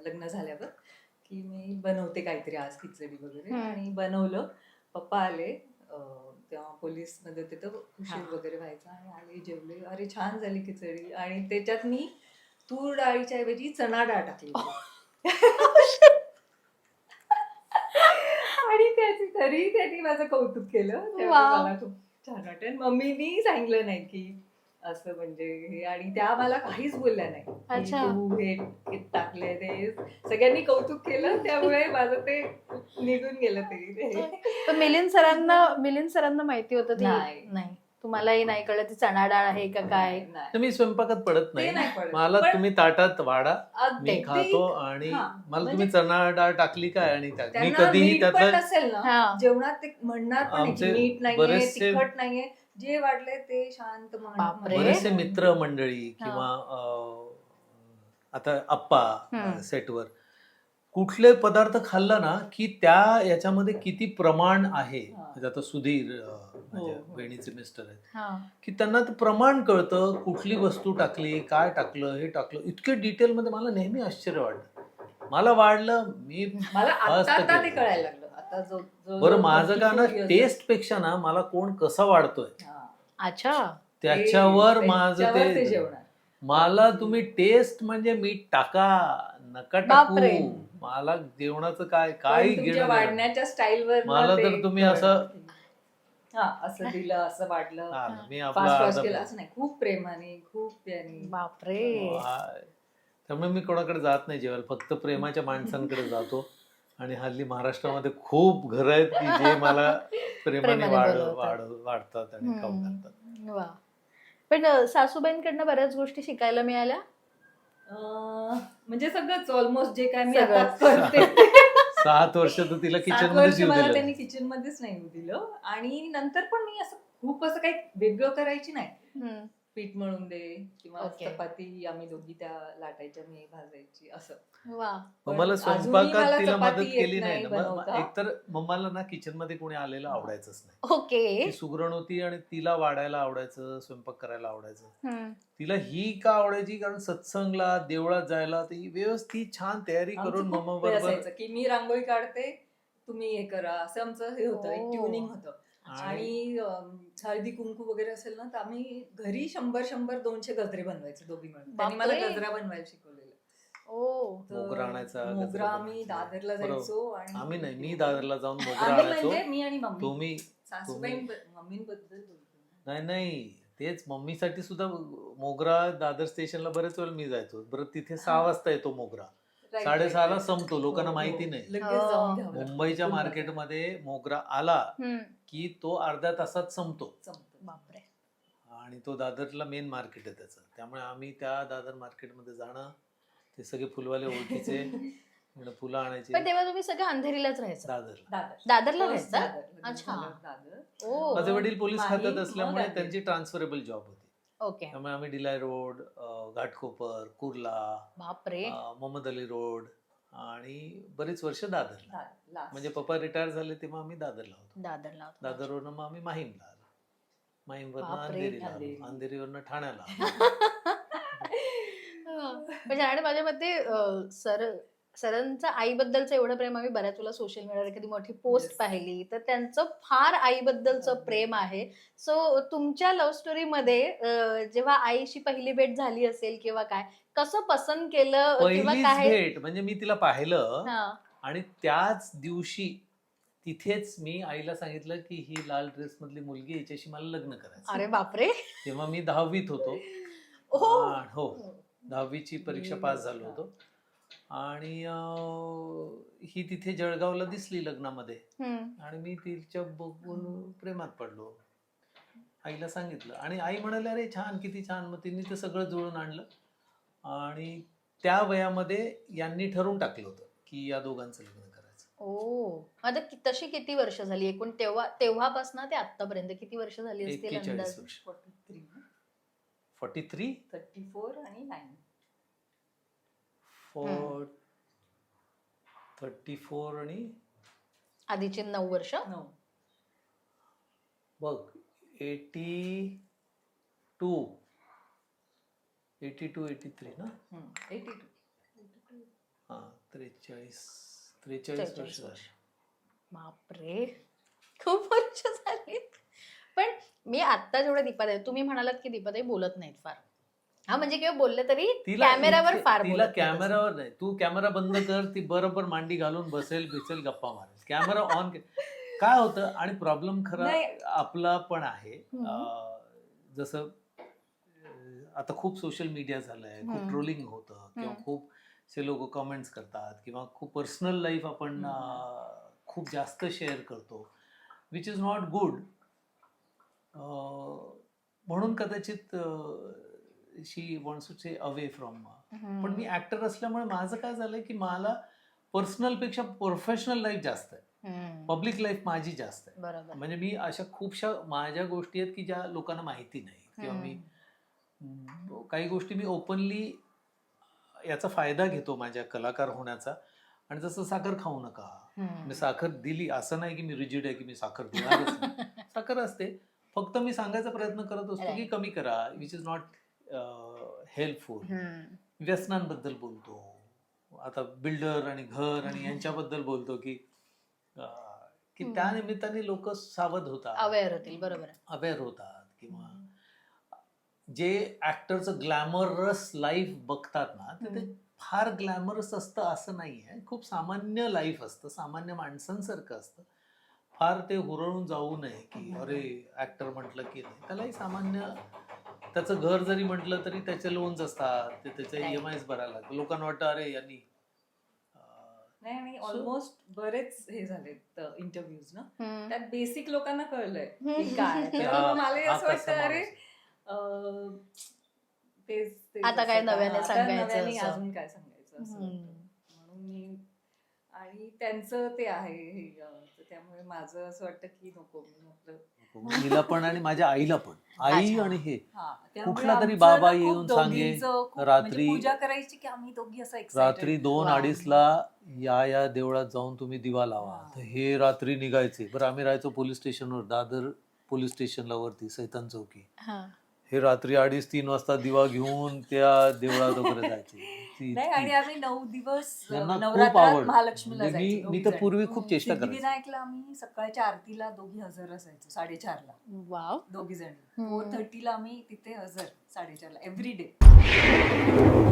लग्न झाल्यावर की मी बनवते काहीतरी आज खिचडी वगैरे हम्म. आणि बनवलं पप्पा आले अं, तेव्हा पोलीसमध्ये होते तर उशीर हा. वगैरे व्हायचा आणि आले जेवले अरे छान झाली खिचडी आणि त्याच्यात मी तूर डाळीच्या ऐवजी चणा डाळ टाकली. आणि त्याची तरी त्यांनी माझं कौतुक केलं त्यामुळे वाव. मला खूप छान वाटलं मम्मीनी सांगितलं नाही की असं म्हणजे हे आणि त्या मला काहीच बोलल्या नाही. अच्छा. तू हे हे टाकलंय ते सगळ्यांनी कौतुक केलं त्यामुळे माझं ते निघून गेलं ते. पण मिलिंद सरांना मिलिंद सरांना माहिती होतं ती नाही. नाही. तुम्हालाही नाही कळलं ती चणा डाळ आहे का काय? नाही. मी स्वयंपाकात पडत ते नाही. नाही पडत. मला पण तुम्ही ताटात वाढा. अगदी मी खातो आणि हा, मला म्हणजे- तुम्ही चणा डाळ टाकली काय आणि काय? मी त्यांना कधीही मीठ पण त्यातलं नसेल ना हा. जेवणात ते म्हणणार पण नाही की आमचे मीठ नाहीये बरेचसे- तिखट नाहीये. जे वाटले ते शांत. बरेचसे मित्र मंडळी. किंवा अं, आता आप्पा हम्म. सेटवर कुठले पदार्थ खाल्ला ना की त्या याच्यामध्ये किती प्रमाण आहे हा. म्हणजे आता सुधीर अं, माझ्या हो, हो. बहिणीचे मिस्टर आहेत हा की त्यांना ते प्रमाण कळतं कुठली वस्तू टाकली काय टाकलं हे टाकलं इतके डिटेल मध्ये मला नेहमी आश्चर्य वाटलं मला वाढलं मी मला आता मस्त आता ते केलं. कळायला लागलं आता जो जो- बरं जो माझं का ना 34 years टेस्टपेक्षा ना मला कोण कसा वाढतोय हा. अच्छा. त्याच्यावर ते- माझं त्याच्यावर ते जेवणार. मला तुम्ही टेस्ट म्हणजे मीठ टाका नका टाकू. बापरे. मला जेवणाचं काय पण काही तुमच्या घेणं नाही. वाढण्याच्या स्टाईलवर मला तर तुम्ही असं- हा असं दिलं असं वाढलं. हा, मी आपला फास्ट अर्धा- केलं असं नाही. खूप प्रेमाने खूप याने बापरे. त्यामुळे मी कोणाकडे जात नाही जेवायला. फक्त प्रेमाच्या माणसांकडे जातो. आणि हल्ली महाराष्ट्रामध्ये खूप घर आहेत की जे मला प्रेमाने वाढ. वाढ वाढतात आणि खाऊ हम्म. घालतात वा पण सासूबाईंकडनं बऱ्याच गोष्टी शिकायला मिळाल्या अं, म्हणजे सगळंच ऑलमोस्ट जे काय मी. आता करते सात वर्ष तर तिला किचनमध्ये मला दिला त्यांनी किचन मध्येच नाही दिलं आणि नंतर पण मी असं खूप असं काही वेगळं करायची नाही. पीठ मळून दे किंवा Okay. चपाती आम्ही दोघी त्या लाटायच्या मी भाजायची असं वा पण मला अजूनही स्वयंपाकात तिला चपाती मदत येत केली नाही नाही ना मग- मग बनवता. एकतर मम्माला ना किचनमध्ये कोणी आलेलं. आवडायचंच नाही ओके ती सुगरण होती आणि तिला वाढायला आवडायचं स्वयंपाक करायला आवडायचं हम्म. तिला ही का आवडायची कारण सत्संगला देवळात जायला ती व्यवस्थित छान तयारी आमचं करून खूप मम्मा हे बरोबर असायचं की मी रांगोळी काढते तुम्ही हे करा असं आमचं हे होतं एक ओ. ट्युनिंग होतं आणि हळदी कुंकू वगैरे असेल ना तर आम्ही घरी शंभर शंभर दोनशे गजरे बनवायचे दोघी मिळून. त्यांनी मला बापरे. गजरा बनवायला शिकवलेलं. ओ! तर मोगरा आणायचा, गजरा मोगरा आम्ही बनवायचा. दादरला बरोबर. जायचो आणि आम्ही नाही मी दादरला जाऊन मोगरा आम्ही आणायचो. म्हणजे मी आणि मम्मी. तुम्ही सासूबाई मम्मींबद्दल बोलतो. नाही नाही. तेच मम्मीसाठी सुद्धा मोगरा दादर स्टेशनला बरेच वेळ मी जायचो. बरं तिथे सहा. वाजता येतो मोगरा. साडेसहाला. संपतो लोकांना हो, हो. माहिती नाही. हो. मुंबईच्या मार्केटमध्ये मोगरा आला. की तो अर्ध्या तासात संपतो. आणि तो दादरला मेन मार्केट आहे त्याचं. त्यामुळे आम्ही त्या दादर मार्केटमध्ये जाणं ते सगळे फुलवाले ओळखीचे फुलं आणायचे. पण तेव्हा तुम्ही सगळं अंधेरीलाच राहायचं. दादरला. दादर. दादरला राहायचा? अच्छा. झालं दादर. ओ माझे वडील पोलीस खात्यात असल्यामुळे दादर. त्यांची ट्रान्सफरेबल जॉब होती. ओके त्यामुळे आम्ही डिलाय रोड अं, घाटकोपर कुर्ला बापरे अं, मोहम्मद अली रोड आणि बरीच वर्ष दादरला दादर. म्हणजे पप्पा रिटायर झाले तेव्हा आम्ही दादरला होतो दादरला होता. दादरवरनं मग आम्ही माहीमला आलो माहीमवरनं बापरे, अंधेरीला अंधेरी. आलो अंधेरीवरनं ठाण्याला आलो. म्हणजे आणि माझ्या मते अं, सर सरांचं आईबद्दलचं एवढं प्रेम आम्ही बऱ्याच वेळा सोशल मीडियावर एखादी मोठी पोस्ट. पाहिली तर त्यांचं फार आईबद्दलचं. प्रेम आहे. सो तुमच्या लव्ह स्टोरीमध्ये जेव्हा आईशी पहिली भेट झाली असेल किंवा काय कसं पसंत केलं किंवा काय? भेट म्हणजे मी तिला पाहिलं. आणि त्याच दिवशी तिथेच मी आईला सांगितलं की ही लाल ड्रेस मधली मुलगी हिच्याशी मला लग्न करायचं अरे बापरे. तेव्हा मी दहावीत होतो. हो. दहावीची परीक्षा पास झालो होतो. आणि ही तिथे जळगावला दिसली लग्नामध्ये. आणि मी तिच्या बघून प्रेमात पडलो. आईला सांगितलं. आणि आई म्हणाली अरे छान किती छान. मग तिने ते सगळं जुळून आणलं. आणि त्या वयामध्ये यांनी ठरवून टाकलं होतं की या दोघांचं लग्न करायचं. ओ आता कि- तशी किती वर्ष झाली? एकूण तेव्हा तेव्हापासून ते आतापर्यंत किती वर्ष झाली असतील एक्केचाळीस अंदाज? वर्ष. 43, फॉर्टी थ्री? 34 आणि 9 फोर थर्टी फोर आणि आधीची नऊ वर्ष. नऊ. बघ eighty two. Eighty two eighty three ना? हम्म, 82. हां त्रेचाळीस. त्रेचाळीस वर्ष. झाली. बापरे खूप वर्ष झाली पण मी आता जेवढे दीपाताई तुम्ही म्हणालात की दीपाताई बोलत नाहीत फार. हा म्हणजे किंवा बोलले तरी इथे- फार तिला बोलत नाही कॅमेरावर नाही तू कॅमेरा बंद कर ती बरोबर मांडी घालून बसेल बिसेल गप्पा मारेल कॅमेरा ऑन काय होतं आणि प्रॉब्लेम खरा नाही. आपला पण आहे हम्म. अं, जसं अं, आता खूप सोशल मीडिया झालंय खूप हम्म. ट्रोलिंग होतं किंवा हम्म. खूप से लोक कमेंट्स करतात किंवा खूप पर्सनल लाईफ आपण अं, खूप जास्त शेअर करतो विच इज नॉट गुड म्हणून कदाचित she wants to say away from. पण मी ऍक्टर असल्यामुळे माझं काय झालंय की मला पर्सनलपेक्षा प्रोफेशनल लाईफ जास्त आहे. पब्लिक लाईफ माझी जास्त आहे म्हणजे मी अशा खूपशा माझ्या गोष्टी आहेत की ज्या लोकांना माहिती नाही किंवा मी काही गोष्टी मी ओपनली याचा फायदा घेतो माझ्या कलाकार होण्याचा आणि जसं साखर खाऊ नका. मी साखर दिली असं नाही की मी रिजिड आहे की मी साखर देणारच. साखर असते फक्त मी सांगायचा प्रयत्न करत असतो की. कमी करा विच इज नॉट हेल्पफुल. व्यसनांबद्दल बोलतो आता बिल्डर आणि घर आणि यांच्याबद्दल बोलतो की की. त्या निमित्ताने लोक सावध होतात अवेअर होतील बरोबर. अवेअर होतात किंवा जे ऍक्टरचं ग्लॅमरस लाईफ बघतात ना ते. फार ग्लॅमरस असतं असं नाही आहे खूप सामान्य लाईफ असतं सामान्य माणसांसारखं असतं फार ते हुरळून जाऊ नये की. अरे ऍक्टर म्हटलं की नाही त्यालाही सामान्य त्याचं घर जरी म्हटलं तरी त्याचे लोन्स असतात ते त्याचे Right. ई एम आयज भरायला लागतात लोकांना वाटतं अरे यांनी अं, नाही आणि So- ऑलमोस्ट बरेच हे झालेत इंटरव्ह्यूज ना हम्म. त्यात बेसिक लोकांना कळलंय की. काय तर हा- मलाही हा असं कसा वाटतं अरे माणूस आहे. अं, तेच तेच आता काय असं का- नव्याने आता सांगायचं नव्याने असं. अजून काय सांगायचं असं हम्म. वाटतं. म्हणून मी आणि त्यांचं ते आहे हे तर त्यामुळे माझं असं वाटतं की नको मी हिला पण आणि माझ्या आईला पण आई अच्छा. आणि हे हा, त्यामुळे कुठला तरी आमचं बाबा खूप येऊन सांगे, दोघींचं खूप म्हणजे रात्री- पूजा करायची की आम्ही दोघी असं excited. रात्री दोन वा. अडीचला या या देवळात जाऊन तुम्ही दिवा लावा हा. तर हे रात्री निघायचे बरं आम्ही राहायचो पोलीस स्टेशनवर दादर पोलीस स्टेशनला वरती सैतान चौकी हा. हे रात्री अडीच तीन वाजता दिवा घेऊन त्या देवळात वगैरे जायचे नाही आणि आम्ही नऊ दिवस अं, यांना खूप नवरात्रात आवड. महालक्ष्मीला म्हणजे मी- तर. पूर्वी खूप चेष्टा करायचो. सिद्धिविनायकला आम्ही सकाळच्या आरतीला दोघी हजर असायचो साडेचारला वाव दोघी जणी. फोर थर्टीला आम्ही तिथे हजर साडेचारला एव्हरी डे